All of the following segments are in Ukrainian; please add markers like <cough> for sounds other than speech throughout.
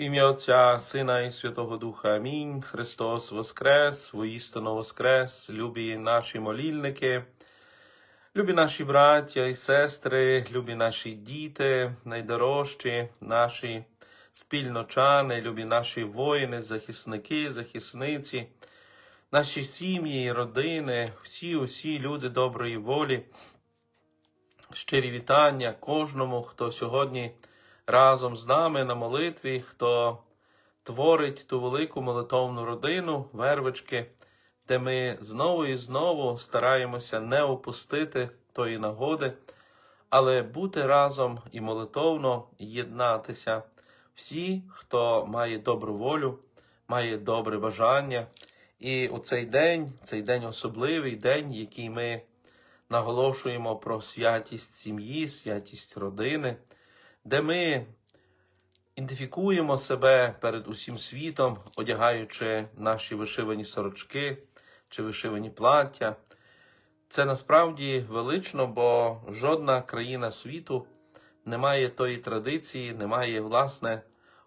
Ім'я Отця, Сина і Святого Духа. Амінь. Христос Воскрес, воістину Воскрес, любі наші молільники, любі наші браття і сестри, любі наші діти, найдорожчі, наші спільночани, любі наші воїни, захисники, захисниці, наші сім'ї, родини, всі, усі люди доброї волі. Щирі вітання кожному, хто сьогодні разом з нами на молитві, хто творить ту велику молитовну родину, вервички, де ми знову і знову стараємося не опустити тої нагоди, але бути разом і молитовно єднатися. Всі, хто має добру волю, має добре бажання. І у цей день, цей день особливий день, який ми наголошуємо про святість сім'ї, святість родини, де ми ідентифікуємо себе перед усім світом, одягаючи наші вишивані сорочки чи вишивані плаття. Це насправді велично, бо жодна країна світу не має тої традиції, не має, власне,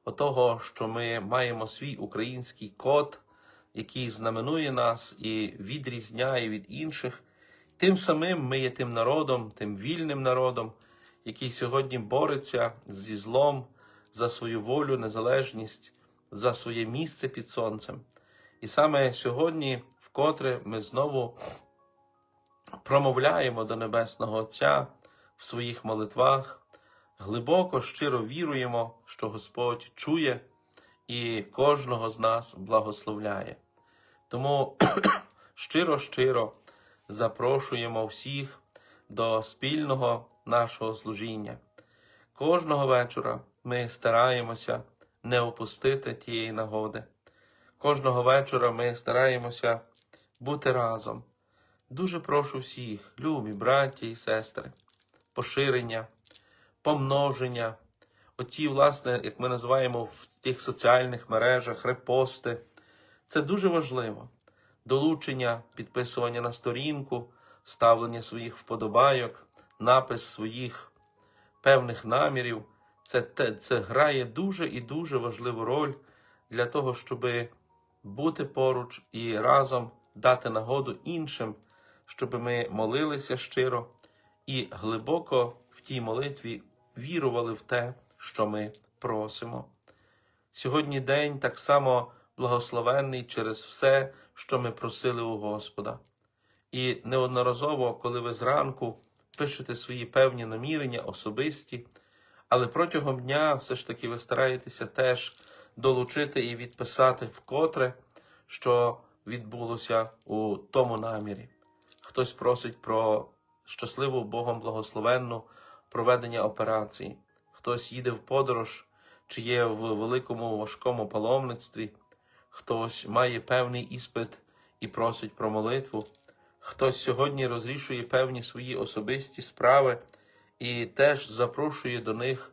отого, що ми маємо свій український код, який знаменує нас і відрізняє від інших. Тим самим ми є тим народом, тим вільним народом, який сьогодні бореться зі злом за свою волю, незалежність, за своє місце під сонцем. І саме сьогодні, вкотре ми знову промовляємо до Небесного Отця в своїх молитвах, глибоко, щиро віруємо, що Господь чує і кожного з нас благословляє. Тому <clears throat> щиро-щиро запрошуємо всіх до спільного нашого служіння. Кожного вечора ми стараємося не опустити тієї нагоди. Кожного вечора ми стараємося бути разом. Дуже прошу всіх, любі браті і сестри, поширення, помноження, оті, власне, як ми називаємо в тих соціальних мережах, репости. Це дуже важливо. Долучення, підписування на сторінку, ставлення своїх вподобайок, напис своїх певних намірів. Це, це грає дуже і дуже важливу роль для того, щоб бути поруч і разом дати нагоду іншим, щоб ми молилися щиро і глибоко в тій молитві вірували в те, що ми просимо. Сьогодні день так само благословенний через все, що ми просили у Господа. І неодноразово, коли ви зранку пишете свої певні намірення, особисті, але протягом дня все ж таки ви стараєтеся теж долучити і відписати вкотре, що відбулося у тому намірі. Хтось просить про щасливу Богом благословенну проведення операції, хтось їде в подорож, чи є в великому важкому паломництві, хтось має певний іспит і просить про молитву, хтось сьогодні розрішує певні свої особисті справи і теж запрошує до них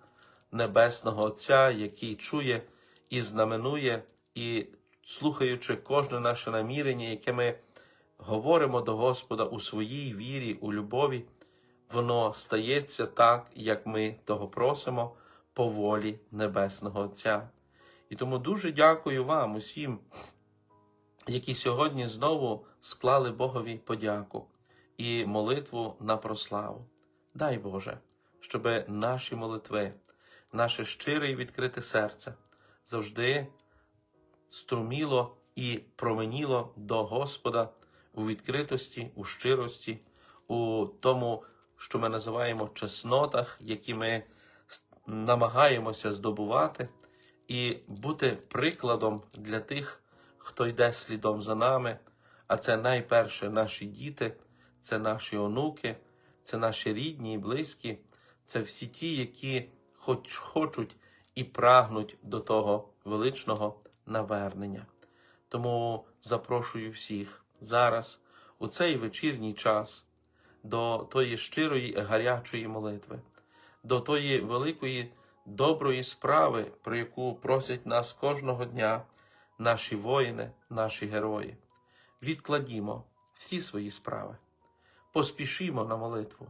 Небесного Отця, який чує і знаменує, і слухаючи кожне наше намірення, яке ми говоримо до Господа у своїй вірі, у любові, воно стається так, як ми того просимо по волі Небесного Отця. І тому дуже дякую вам усім, які сьогодні знову склали Богові подяку і молитву на прославу. Дай Боже, щоб наші молитви, наше щире і відкрите серце завжди струміло і променіло до Господа у відкритості, у щирості, у тому, що ми називаємо чеснотах, які ми намагаємося здобувати, і бути прикладом для тих, хто йде слідом за нами. А це найперше наші діти, це наші онуки, це наші рідні і близькі, це всі ті, які хоч хочуть і прагнуть до того величного навернення. Тому запрошую всіх зараз, у цей вечірній час, до тої щирої гарячої молитви, до тої великої доброї справи, про яку просять нас кожного дня наші воїни, наші герої. Відкладімо всі свої справи, поспішімо на молитву,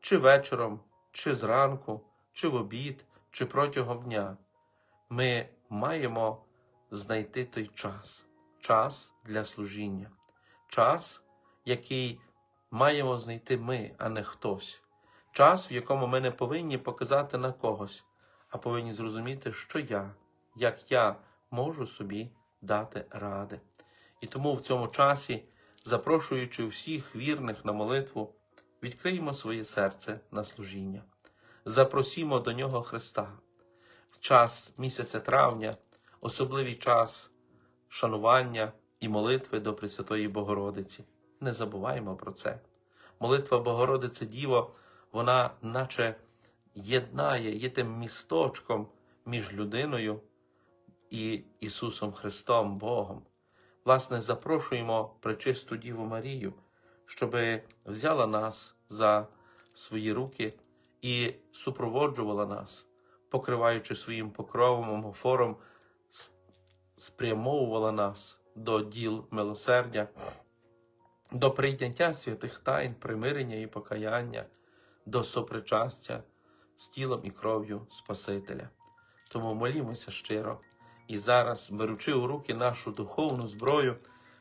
чи вечором, чи зранку, чи в обід, чи протягом дня. Ми маємо знайти той час, час для служіння, час, який маємо знайти ми, а не хтось. Час, в якому ми не повинні показати на когось, а повинні зрозуміти, що я, як я можу собі дати ради. І тому в цьому часі, запрошуючи всіх вірних на молитву, відкриємо своє серце на служіння, запросімо до нього Христа. В час місяця травня, особливий час шанування і молитви до Пресвятої Богородиці. Не забуваємо про це. Молитва Богородице Діво, вона наче єднає, є тим місточком між людиною і Ісусом Христом, Богом. Власне, запрошуємо пречисту Діву Марію, щоби взяла нас за свої руки і супроводжувала нас, покриваючи своїм покровом, омофором, спрямовувала нас до діл милосердя, до прийняття святих тайн, примирення і покаяння, до сопричастя з тілом і кров'ю Спасителя. Тому молімося щиро і зараз, беручи у руки нашу духовну зброю,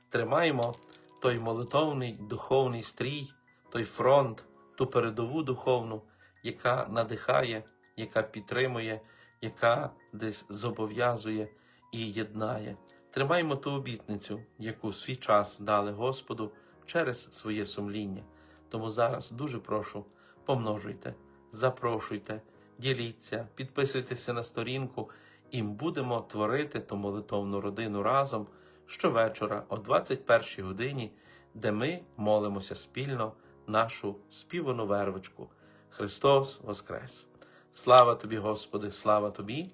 тримаємо той молитовний духовний стрій, той фронт, ту передову духовну, яка надихає, яка підтримує, яка десь зобов'язує і єднає. Тримаймо ту обітницю, яку свій час дали Господу через своє сумління. Тому зараз дуже прошу, помножуйте, запрошуйте, діліться, підписуйтеся на сторінку, і будемо творити ту молитовну родину разом щовечора о 21 годині, де ми молимося спільно нашу співану вервочку. Христос Воскрес! Слава тобі, Господи, слава тобі!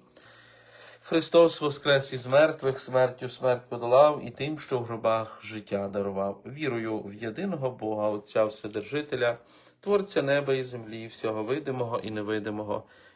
Христос воскрес із мертвих, смертю смерть подолав і тим, що в гробах життя дарував. Вірую в єдиного Бога, Отця Вседержителя, Творця неба і землі, всього видимого і невидимого,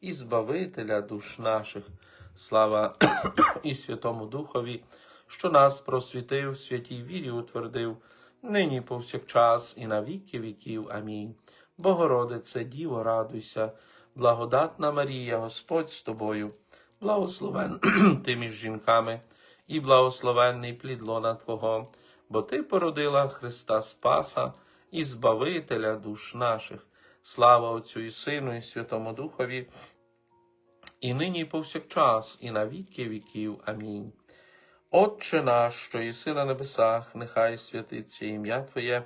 і Збавителя душ наших. Слава <coughs> і Святому Духові, що нас просвітив, святій вірі утвердив, нині повсякчас, і на віки віків. Амінь. Богородице, Діво, радуйся, благодатна Марія, Господь з тобою, благословен <coughs> ти між жінками, і благословенний плід лона Твого, бо Ти породила Христа Спаса і Збавителя душ наших. Слава Отцю і Сину, і Святому Духові, і нині, і повсякчас, і на віки віків. Амінь. Отче наш, що єси на небесах, нехай святиться ім'я Твоє,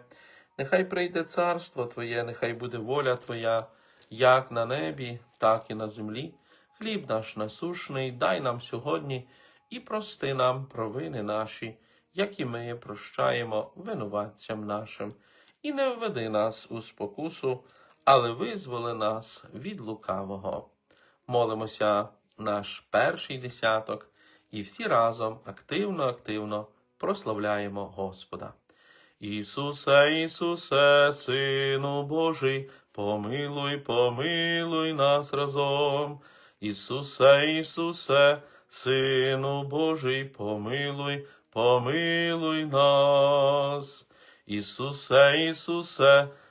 нехай прийде царство Твоє, нехай буде воля Твоя, як на небі, так і на землі. Хліб наш насушний, дай нам сьогодні і прости нам провини наші, як і ми прощаємо винуватцям нашим. і не введи нас у спокусу, але визволи нас від лукавого. Молимося наш перший десяток і всі разом активно-активно прославляємо Господа. Ісусе, Ісусе, Сину Божий, помилуй, помилуй нас разом. Ісусе, Ісусе, Сину Божий, помилуй, помилуй нас. Ісусе, Ісусе,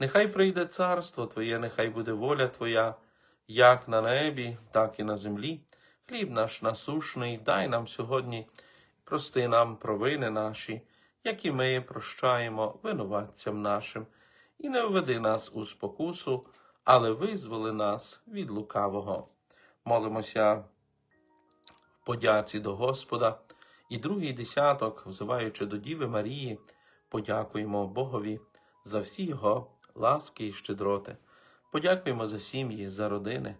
нехай прийде царство Твоє, нехай буде воля Твоя, як на небі, так і на землі. Хліб наш насушний, дай нам сьогодні, прости нам провини наші, як і ми прощаємо винуватцям нашим, і не введи нас у спокусу, але визволи нас від лукавого. Молимося в подяці до Господа. І другий десяток, взиваючи до Діви Марії, подякуємо Богові за всі його ласки і щедроти. Подякуємо за сім'ї, за родини.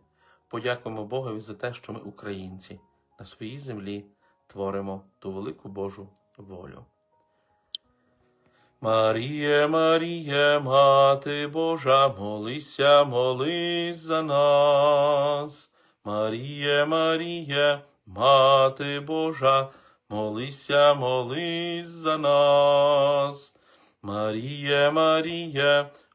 Подякуємо Богові за те, що ми, українці, на своїй землі творимо ту велику Божу волю. Маріє, Маріє, Мати Божа, молися, молись за нас. Маріє, Маріє, Мати Божа, молися, молись за нас. Маріє, Маріє,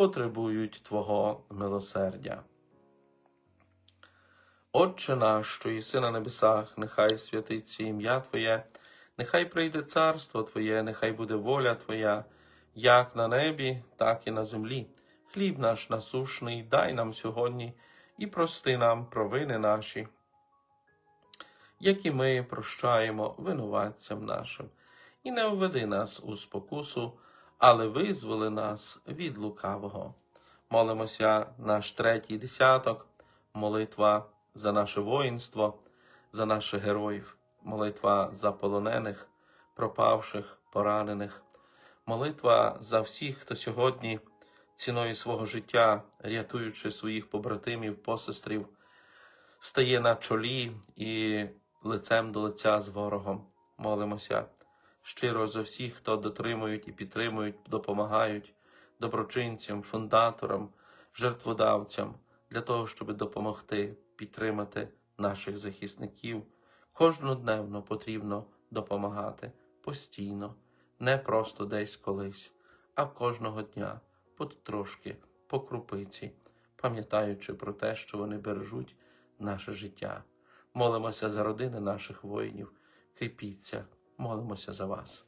потребують Твого милосердя. Отче наш, що єси на небесах, нехай святиться ім'я Твоє, нехай прийде царство Твоє, нехай буде воля Твоя, як на небі, так і на землі. Хліб наш насушний дай нам сьогодні і прости нам провини наші, які ми прощаємо винуватцям нашим, і не введи нас у спокусу, але визволи нас від лукавого. Молимося наш третій десяток, молитва за наше воїнство, за наших героїв, молитва за полонених, пропавших, поранених, молитва за всіх, хто сьогодні ціною свого життя, рятуючи своїх побратимів, посестрів, стає на чолі і лицем до лиця з ворогом. Молимося щиро за всіх, хто дотримують і підтримують, допомагають доброчинцям, фундаторам, жертводавцям для того, щоб допомогти підтримати наших захисників. Кожнодневно потрібно допомагати постійно, не просто десь колись, а кожного дня, потрошки, по крупиці, пам'ятаючи про те, що вони бережуть наше життя. Молимося за родини наших воїнів, кріпіться, молимося за вас.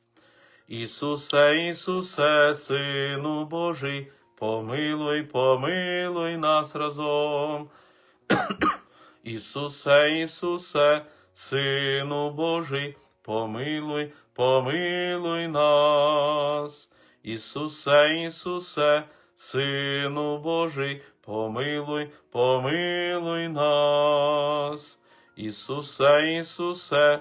Ісусе, Ісусе, Сину Божий, помилуй, помилуй нас разом. <coughs> Ісусе, Ісусе, Сину Божий, помилуй, помилуй нас. Ісусе, Ісусе, Сину Божий, помилуй, помилуй нас. Ісусе, Ісусе,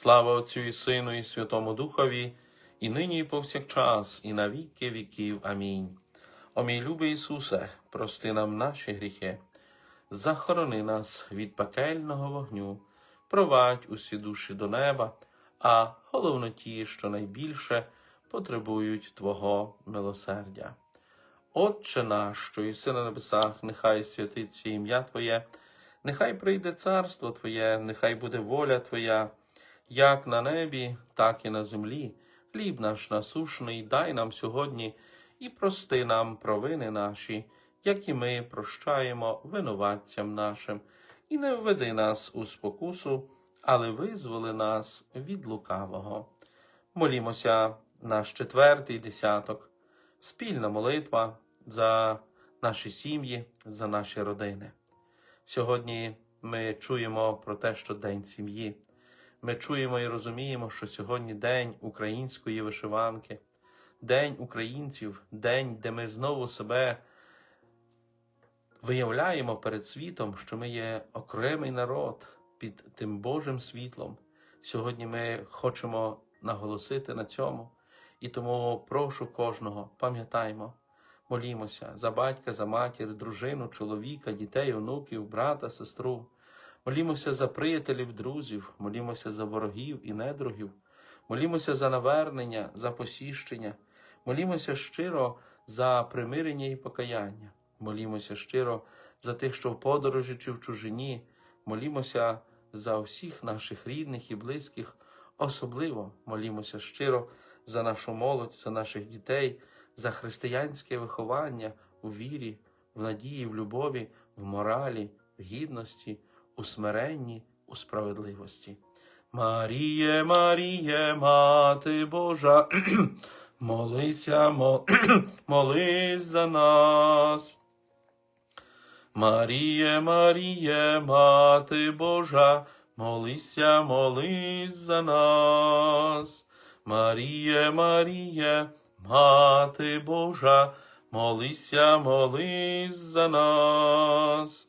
Слава Отцю і Сину, і Святому Духові, і нині, і повсякчас, і на віки віків. Амінь. О мій любий Ісусе, прости нам наші гріхи, захорони нас від пекельного вогню, провадь усі душі до неба, а головно ті, що найбільше потребують Твого милосердя. Отче наш, що єси на небесах, нехай святиться ім'я Твоє, нехай прийде царство Твоє, нехай буде воля Твоя, як на небі, так і на землі. Хліб наш насушний, дай нам сьогодні і прости нам провини наші, як і ми прощаємо винуватцям нашим, і не введи нас у спокусу, але визволи нас від лукавого. Молімося наш четвертий десяток, спільна молитва за наші сім'ї, за наші родини. Сьогодні ми чуємо про те, що День сім'ї. Ми чуємо і розуміємо, що сьогодні День української вишиванки, День українців, день, де ми знову себе виявляємо перед світом, що ми є окремий народ під тим Божим світлом. Сьогодні ми хочемо наголосити на цьому. І тому прошу кожного, пам'ятаймо, молімося за батька, за матір, дружину, чоловіка, дітей, онуків, брата, сестру. Молімося за приятелів, друзів, молімося за ворогів і недругів, молімося за навернення, за посіщення, молімося щиро за примирення і покаяння, молімося щиро за тих, що в подорожі чи в чужині, молімося за всіх наших рідних і близьких, особливо молімося щиро за нашу молодь, за наших дітей, за християнське виховання у вірі, в надії, в любові, в моралі, в гідності, у смиренні, у справедливості. Маріє, Маріє, Мати Божа, <clears throat> молися, мо- <clears throat> молись за нас. Маріє, Маріє, Мати Божа, молися, молись за нас. Маріє, Маріє, Мати Божа, молися, молись за нас.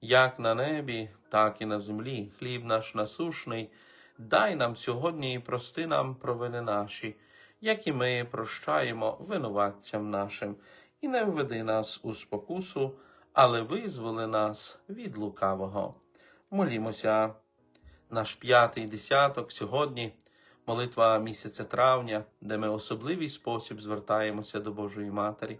як на небі, так і на землі. Хліб наш насушний, дай нам сьогодні і прости нам провини наші, як і ми прощаємо винуватцям нашим, і не введи нас у спокусу, але визволи нас від лукавого. Молімося, наш п'ятий десяток сьогодні молитва місяця травня, де ми особливий спосіб звертаємося до Божої Матері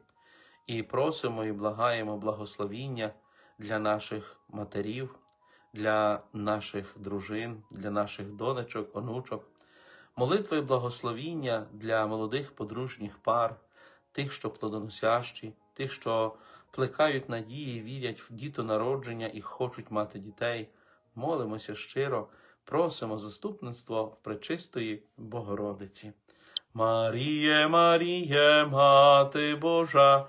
і просимо і благаємо благословіння для наших матерів, для наших дружин, для наших донечок, онучок, молитви благословіння для молодих подружніх пар, тих, що плодоносящі, тих, що плекають надії, вірять в дітонародження і хочуть мати дітей. Молимося щиро просимо заступництво пречистої Богородиці. Маріє, Маріє, Мати Божа,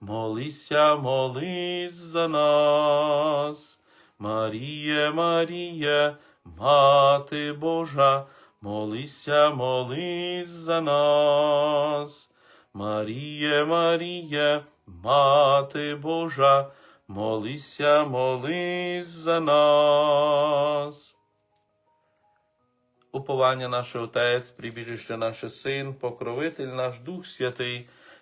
молися, молись за нас. Маріє, Маріє, Мати Божа, молися, молись за нас. Маріє, Маріє, Мати Божа, молися, молись за нас. Уповання наше Отець, прибіжище наше Син, покровитель наш Дух Святий,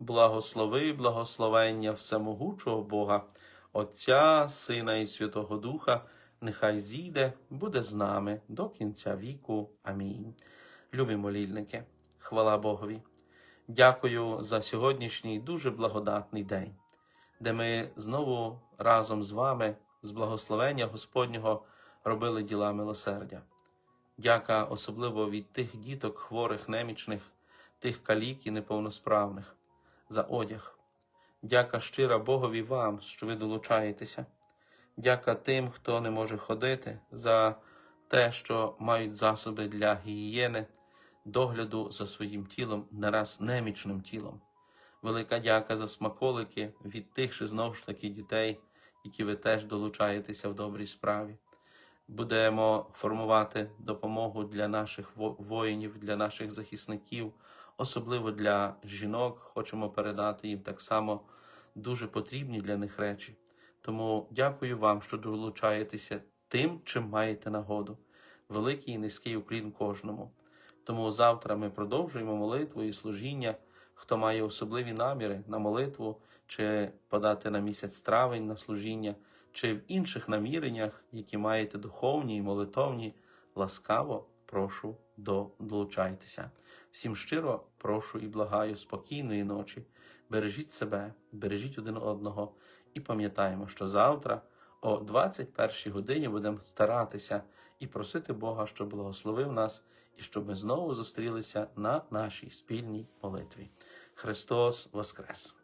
благослови, благословення всемогучого Бога, Отця, Сина і Святого Духа, нехай зійде, буде з нами до кінця віку. Амінь. Любі молільники, хвала Богові. Дякую за сьогоднішній дуже благодатний день, де ми знову разом з вами, з благословення Господнього, робили діла милосердя. Дяка особливо від тих діток, хворих, немічних, тих калік і неповносправних, за одяг, Дяка щира Богові вам, що ви долучаєтеся. Дяка тим, хто не може ходити, за те, що мають засоби для гігієни, догляду за своїм тілом, не раз немічним тілом. Велика дяка за смаколики від тих же знову ж таки дітей, які ви теж долучаєтеся в добрій справі. Будемо формувати допомогу для наших воїнів, для наших захисників, особливо для жінок. Хочемо передати їм так само дуже потрібні для них речі. Тому дякую вам, що долучаєтеся тим, чим маєте нагоду. Великий і низький уклін кожному. Тому завтра ми продовжуємо молитву і служіння. Хто має особливі наміри на молитву, чи подати на місяць травень на служіння, чи в інших наміреннях, які маєте духовні і молитовні, ласкаво прошу долучайтеся. Всім щиро прошу і благаю спокійної ночі. Бережіть себе, бережіть один одного і пам'ятаємо, що завтра о 21 годині будемо старатися і просити Бога, щоб благословив нас і щоб ми знову зустрілися на нашій спільній молитві. Христос Воскрес!